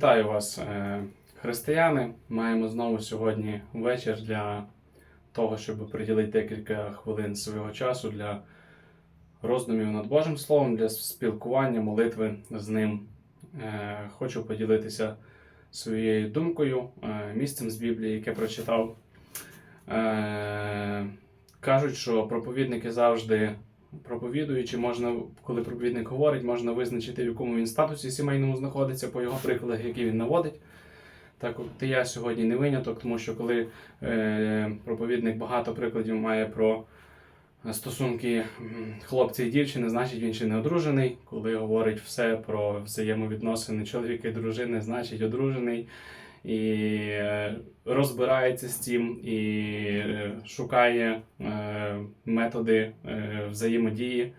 Вітаю вас, е, християни. Маємо знову сьогодні вечір для того, щоб приділити декілька хвилин свого часу для роздумів над Божим Словом, для спілкування, молитви з ним. Е, Хочу поділитися своєю думкою, е, місцем з Біблії, яке прочитав. Кажуть, що проповідники завжди проповідуючи, можна, коли проповідник говорить, можна визначити, в якому він статусі сімейному знаходиться по його прикладах, які він наводить. Так, от я сьогодні не виняток, тому що коли е, проповідник багато прикладів має про стосунки хлопця і дівчини, значить він ще не одружений. Коли говорить все про взаємовідносини чоловіка і дружини, значить одружений. І е, розбирається з цим і е, шукає е, методи взаємодії.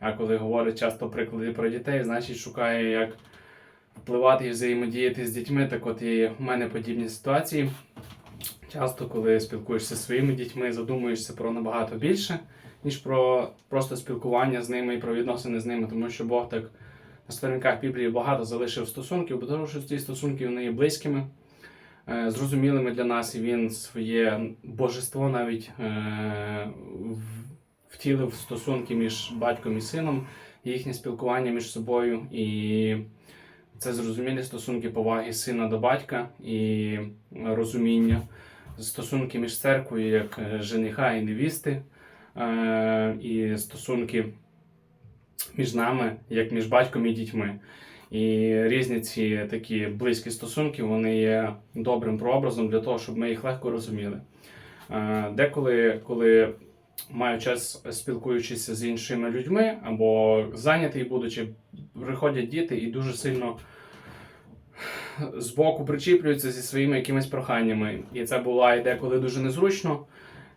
А коли говорить часто приклади про дітей, значить шукає, як впливати і взаємодіяти з дітьми. Так от і в мене подібні ситуації. Часто, коли спілкуєшся зі своїми дітьми, задумуєшся про набагато більше, ніж про просто спілкування з ними і про відносини з ними, тому що Бог так на сторінках Біблії багато залишив стосунків, бо тому що ці стосунки вони є близькими, зрозумілими для нас, і він своє божество навіть е, втілив стосунки між батьком і сином, їхнє спілкування між собою. І це зрозумілі стосунки поваги сина до батька і розуміння, стосунки між церквою як е, жениха і невісти, е, і стосунки між нами, як між батьком і дітьми. І різні ці такі близькі стосунки вони є добрим прообразом для того, щоб ми їх легко розуміли. Е, Деколи, коли маю час спілкуючись з іншими людьми або зайнятий, будучи, приходять діти і дуже сильно збоку причіплюються зі своїми якимись проханнями. І це буває деколи дуже незручно,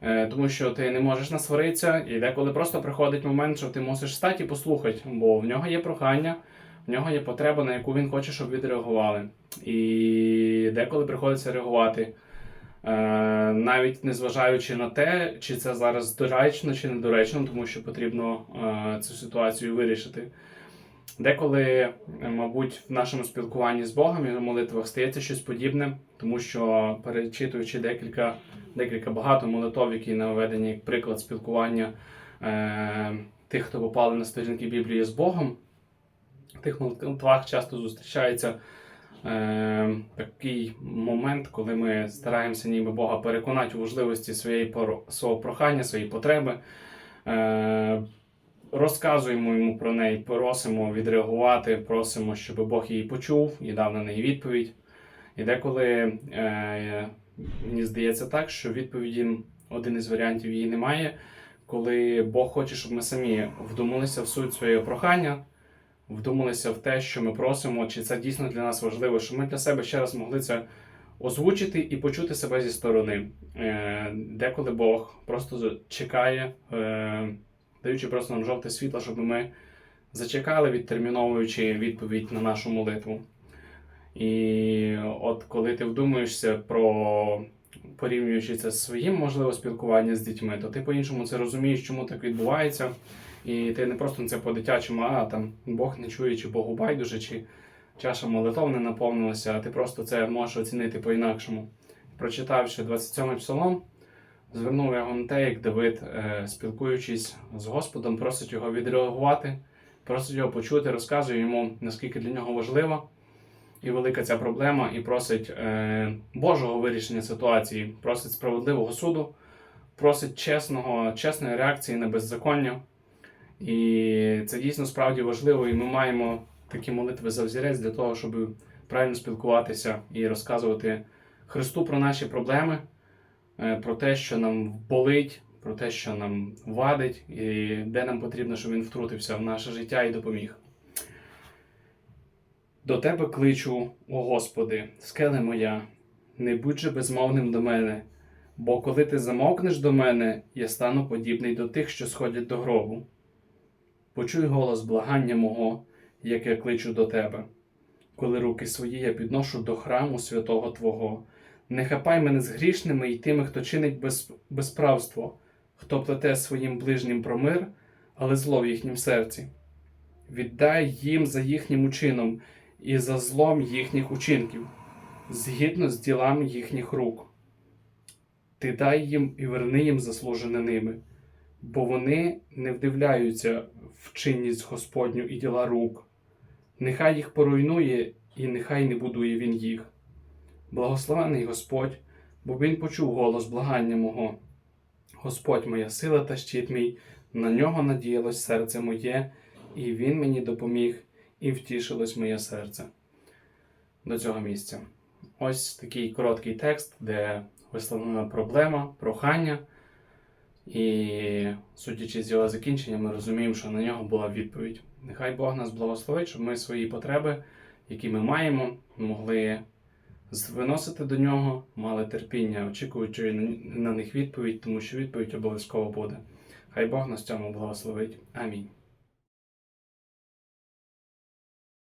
е, тому що ти не можеш насваритися, і деколи просто приходить момент, що ти мусиш стати і послухати, бо в нього є прохання, в нього є потреба, на яку він хоче, щоб відреагували. І деколи приходиться реагувати. Е, навіть незважаючи на те, чи це зараз доречно чи недоречно, тому що потрібно е, цю ситуацію вирішити. Деколи, е, мабуть, в нашому спілкуванні з Богом і на молитвах стається щось подібне, тому що перечитуючи декілька, декілька багато молитов, які наведені як приклад спілкування е, тих, хто попали на сторінки Біблії з Богом, тих молитвах часто зустрічається е, такий момент, коли ми стараємося ніби Бога переконати у важливості своєї свого прохання, своєї потреби. Е, розказуємо йому про неї, просимо відреагувати, просимо, щоб Бог її почув і дав на неї відповідь. І деколи е, мені здається так, що відповіді один із варіантів її немає, коли Бог хоче, щоб ми самі вдумалися в суть своєї прохання, вдумалися в те, що ми просимо, чи це дійсно для нас важливо, щоб ми для себе ще раз могли це озвучити і почути себе зі сторони. Е, Деколи Бог просто чекає, е, даючи просто нам жовте світло, щоб ми зачекали, відтерміновуючи відповідь на нашу молитву. І от коли ти вдумуєшся про порівнюючи це з своїм можливо спілкуванням з дітьми, то ти по-іншому це розумієш, чому так відбувається. І ти не просто це по-дитячому, а там Бог не чує, чи Богу байдуже, чи чаша молитов не наповнилася, а ти просто це можеш оцінити по-інакшому. Прочитавши 27-й псалом, звернув його на те, як Давид, е, спілкуючись з Господом, просить його відреагувати, просить його почути, розказує йому, наскільки для нього важлива і велика ця проблема, і просить е, Божого вирішення ситуації, просить справедливого суду, просить чесного, чесної реакції на беззаконня. І це дійсно справді важливо, і ми маємо такі молитви за взірець для того, щоб правильно спілкуватися і розказувати Христу про наші проблеми, е, про те, що нам болить, про те, що нам вадить, і де нам потрібно, щоб він втрутився в наше життя і допоміг. До тебе кличу, о Господи, скеле моя, не будь же безмовним до мене, бо коли ти замовкнеш до мене, я стану подібний до тих, що сходять до гробу. Почуй голос благання мого, як я кличу до тебе. Коли руки свої я підношу до храму святого Твого, не хапай мене з грішними і тими, хто чинить без, безправство, хто плете своїм ближнім про мир, але зло в їхнім серці. Віддай їм за їхнім учином, і за злом їхніх учинків, згідно з ділами їхніх рук. Ти дай їм і верни їм заслужене ними, бо вони не вдивляються в чинність Господню і діла рук. Нехай їх поруйнує, і нехай не будує він їх. Благословений Господь, бо Він почув голос благання мого. Господь моя сила та щит мій, на нього надіялось серце моє, і Він мені допоміг, і втішилось моє серце. До цього місця. Ось такий короткий текст, де висловлена проблема, прохання. І судячи з його закінчення, ми розуміємо, що на нього була відповідь. Нехай Бог нас благословить, щоб ми свої потреби, які ми маємо, могли виносити до нього, мали терпіння, очікуючи на- них відповідь, тому що відповідь обов'язково буде. Хай Бог нас цьому благословить. Амінь.